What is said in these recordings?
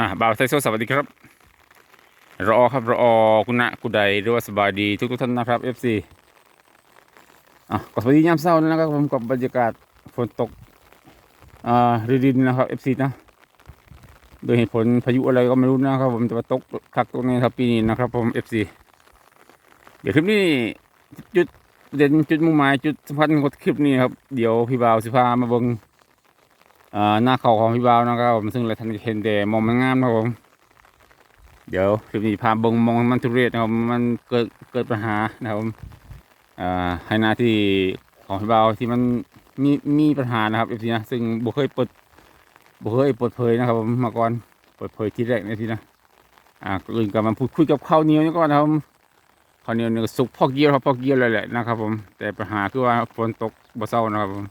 อ่าบ่าวไทโซสวัสดีครับรอครับรอคุณณะคุณใดหรือว่าสบายดีทุกทุกท่านนะครับ FC อะก็สวัสดียามเช้านะครับผมกับบรรยากาศฝนตกอ่ารินนะครับ FC นะโดยเหตุผลพายุอะไรก็ไม่รู้นะครับผมแต่ว่าตกคักตกนี้ครับปีนี้นะครับผม FC เดี๋ยวคลิปนี้จุดประเด็นจุดมุ่งหมายจุดสำคัญของคลิปนี้ครับเดี๋ยวพี่บ่าวสิพามาเบิง หน้าเขาของพี่บ่าวนะครับผมซึ่งหลาท่านเห็นแต่มองมันงามนะครับผมเดี๋ยวคลิปนี้พาเบิงมองมันทุเรศนะครับมันเกิดเกิดปัญหานะครับผมให้หน้าที่ของพี่บ่าวที่มันมีมีปัญหานะครับเอฟซีนะซึ่งบุเคยเปิดบุเคยเปิดเผยนะครับผมมาก่อนเปิดเผยที่แรกในทีนะอ่าก็อื่นก็มาพูดคุยกับข้าวเหนียวนี่ก่อนนะครับผมข้าวเหนียวเนี่ยสุกพอกเยี่ยวครับพอกเยี่ยวเลยแหละนะครับผมแต่ปัญหาคือว่าฝนตกบ่เศร้านะครับผม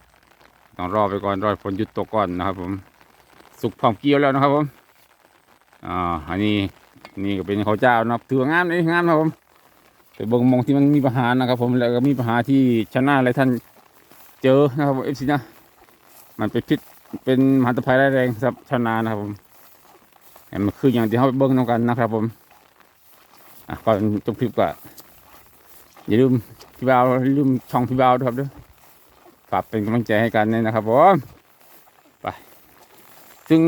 ต้องรอไปก่อนรอฝนหยุดตกก่อนนะครับ ผม สุกพร้อมเกี่ยวแล้วนะครับ ผมอ่าอันนี้นี่ก็เป็นข้าวเจ้านะครับถือว่างามเลยงามนะครับผมไปเบิ่งมองที่มันมีปัญหานะครับ ผมแล้วก็มีปัญหาที่ชนะอะไรท่านเจอนะครับผมเอฟซีนะมันเป็นพิษเป็นมหันตภัยร้ายแรงสับชานานะครับ ผมแต่มันคืออย่างที่เขาไปเบิ่งนำกันนะครับ ผมอะก่อนจบคลิปก็อย่าลืมพี่บ่าวอย่าลืมช่องพี่บ่าวด้วยครับด้วย ฝากเป็นกำลังใจให้กันเนี่ยนะครับผมไปซึ่ง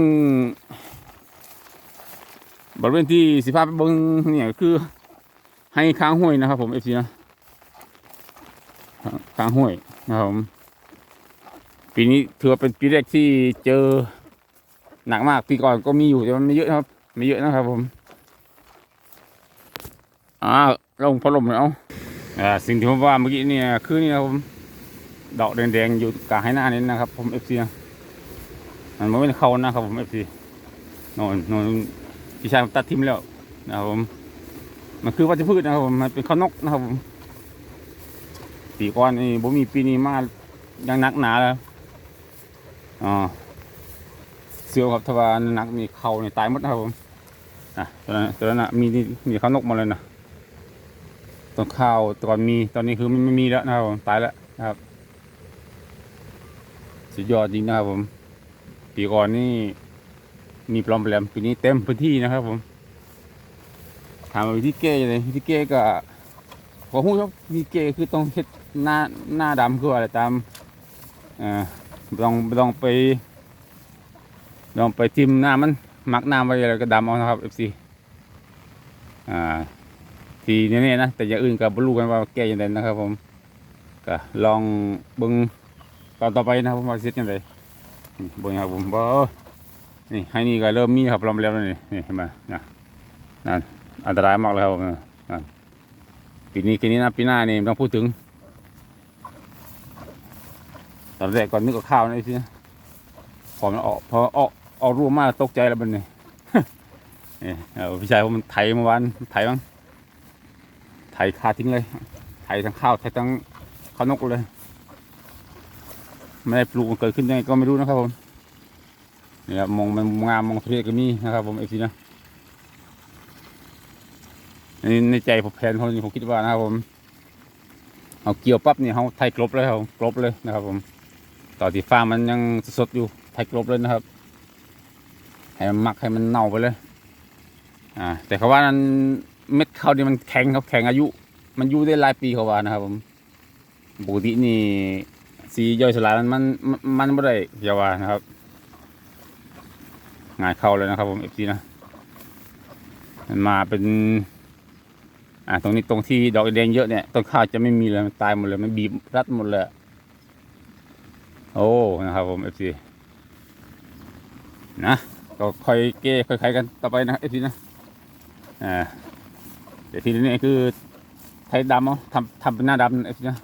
บริเวณที่สิภาพเบิ้งเนี่ยคือให้ค้างห้วยนะครับ ผมเอฟซีนะค้างห้วยนะครับผมปีนี้ถือว่าเป็นปีแรกที่เจอหนักมากปีก่อนก็มีอยู่แต่มันไม่เยอะนะครับ ไม่เยอะนะครับ ผมอ่าลงพัดลมแล้วอ่าสิ่งที่ผมว่าเมื่อกี้เนี่ยคือนี่นะครับผม ดอกแดงๆอยู่กลางให้หน้านี้นะครับผมเอฟซีมันไม่เป็นเขานะครับผมเอฟซีนอนนอนพี่ชายผมตัดทิมแล้วนะครับผมมันคือวัชพืชนะครับผมมันเป็นข้าวนกนะครับผมปีก่อนนี่ผมมีปีนี้มากยังนักหนาแล้วอ๋อเสียวครับทวารหนักมีเขาเนี่ยตายหมดนะครับผมอะตอนนั้นตอนนั้นนะมีมีข้าวนกมาเลยนะต้นข้าวตอนมีตอนนี้คือไม่ไม่มีแล้วนะครับผมตายแล้วนะครับ สุดยอดจริงนะครับผม ปีก่อนนี่มีปลอมแปลมปีนี้เต็มพื้นที่นะครับผมถามวิธีเก้เลยวิธีเก้ก็ขอพูดครับวิธีเก้คือต้องเฮ็ดหน้าหน้าดำคืออะไรตามอ่อต้องต้องไปต้องไปทิมหน้ามันหมักน้ำไว้แล้วก็ดำเอานะครับ FC อ่าทีนี้เนี่ยนะแต่อย่างอื่นก็บรรลุกันว่าแก้ยังไงนะครับผมก็ลองบิ่ง ตอนต่อไปนะครับผมว่าเสร็จยังไงนี่เบนครับผมบ่นี่ให้นี่ก็เริ่มมีครับลมแล้วนี่นี่เห็นไหมนะนั่นอันตรายมากเลยครับนั่นปีนี้ปีนี้นะปีหน้านี่ไม่ต้องพูดถึงตอนแรกก่อนนึกว่าข้าวนี่สิพอมันออกพอออกออกรูปมากตกใจแล้วมันนี่นี่เอาพี่ชายผมมันไถเมื่อวานไถบ้างไถคาทิ้งเลยไถทั้งข้าวไถทั้งข้าวนกเลย ไม่ได้ปลูกมันเกิดขึ้นยังไงก็ไม่รู้นะครับผมนี่ครับมองมันงามมองทะเลก็มีนะครับ ผมเอฟซีนะในในใจผมแผนคนนี้ผมคิดว่านะครับผมเอาเกี่ยวปั๊บเนี่ยเขาไทยกลบเลยครับกลบเลยนะครับ ผม ต่อที่ฟ้ามันยังสดอยู่ไทยกลบเลยนะครับให้มันหมักให้มันเน่าไปเลย อ่า แต่เขาว่านั้นเม็ดข้าวนี่มันแข็งครับแข็งอายุ มันอยู่ได้หลายปีเขาว่านะครับ ผมปกตินี่ สีย่อยสลายมันมันมันไม่ได้ยาวานะครับงายเข้าเลยนะครับผมเอฟซีนะมันมาเป็น อ่าตรงนี้ตรงที่ดอกแดงเยอะเนี่ยต้นข้าวจะไม่มีเลยมันตายหมดเลยมันบีบรัดหมดเลยโอ้นะครับผมเอฟซีนะก็ค่อยเก้ค่อยไขกันต่อไปนะเอฟซีนะอ่าเดี๋ยวทีนี้คือไทยดำเอาทำทำเป็นหน้าดำเอฟซีนะ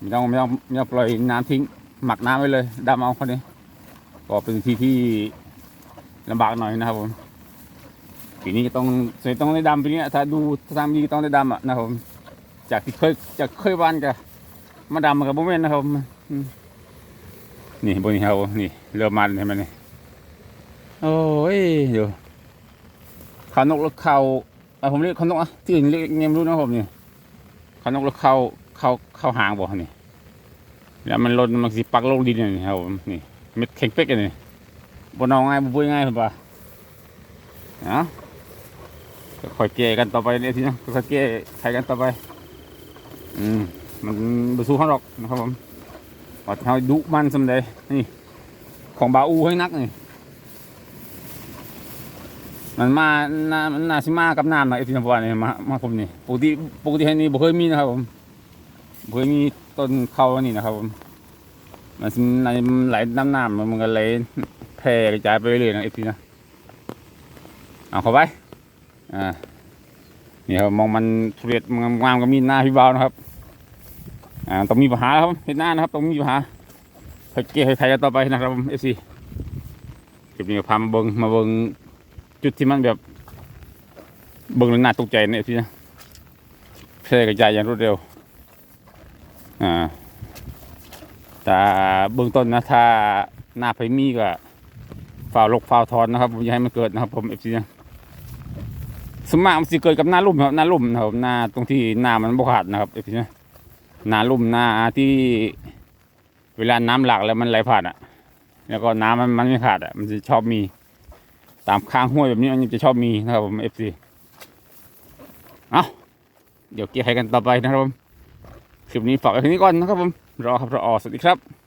ไม่ต้องไม่ต้องไม่ต้องปล่อยน้ำทิ้ง หมักน้ำไว้เลยดำเอาคนนี้ก็เป็นที่ที่ลำบากหน่อยนะครับผมปีนี้ก็ต้องต้องได้ดำปีนี้ถ้าดูถ้าทำดีก็ต้องได้ดำอะนะครับผมจากที่เคยจากเคยวันกับมาดำกับโมเมนนะครับผมอืมนี่บนนี้ครับผมนี่เรือมันเห็นไหมนี่โอ้ยเดี๋ยวขาวนกแล้วเขาอะผมเรียกขาวนกอะที่อื่นเรียกยังไงไม่รู้นะครับผมนี่ขาวนกแล้วเขา เข้าเข้าหางบ่นี่แล้วมันลนมันสิปักลงดินนี่ครับผมนี่เม็ดแข็งเป๊กนี่บนเอาง่ายบุ้ยง่ายเพิ่นว่านะค่อยๆแก้กันต่อไปเนี่ยทีนะค่อยๆแก้ไขกันต่อไป อืมมันบสู้เขาหรอกนะครับผมว่าเขาดุมันสำเดนี่ ของบาอูให้นักนี่มันมาหน้ามันนาชิมากับน้ำนะไอ้ที่นำวันนี่มามาผมนี่ปกติปกติให้นี่บ่เคยมีนะครับผม เคยมีต้นเข้าอันนี่นะครับผมมันในไหลน้ำน้ำมันก็ไหลแพร่กระจายไปเรื่อยนะไอ้ที่นะเอาเข้าไปอ่านี่ครับมองมันทุเรียนงามๆก็มีหน้าพี่เบานะครับอ่าต้องมีปัญหาครับเห็นหน้านะครับต้องมีปัญหาให้เกให้ใครกันต่อไปนะครับเอฟซีคลิปนี้พามาเบิงมาเบิงจุดที่มันแบบเบิงแล้วน่าตกใจเนี่ยพี่นะแพร่กระจายอย่างรวดเร็ว อ่าแต่เบื้องต้นนะถ้าหน้าไฟมีก็ฝ่าลกฝ่าทอนนะครับผมอย่าให้มันเกิดนะครับ ผมเอฟซีนะสวนมากมันสิเกิดกับหน้าลุ่มครับหน้าลุ่มนะครับหน้าตรงที่หน้ามันบกขาดนะครับเอฟซีนะนาลุ่มหน้าที่เวลาน้ำหลากแล้วมันไหลผ่านอะ แล้วก็น้ำมันมันไม่ขาดอะมันจะชอบมี ตามข้างห้วยแบบนี้มันจะชอบมีนะครับผมเอฟซีเอาเดี๋ยวเกี่ยวกันต่อไปนะครับผม คลิปนี้ฝากไว้แค่นี้ก่อนนะครับผมรอครับรอสวัสดีครับ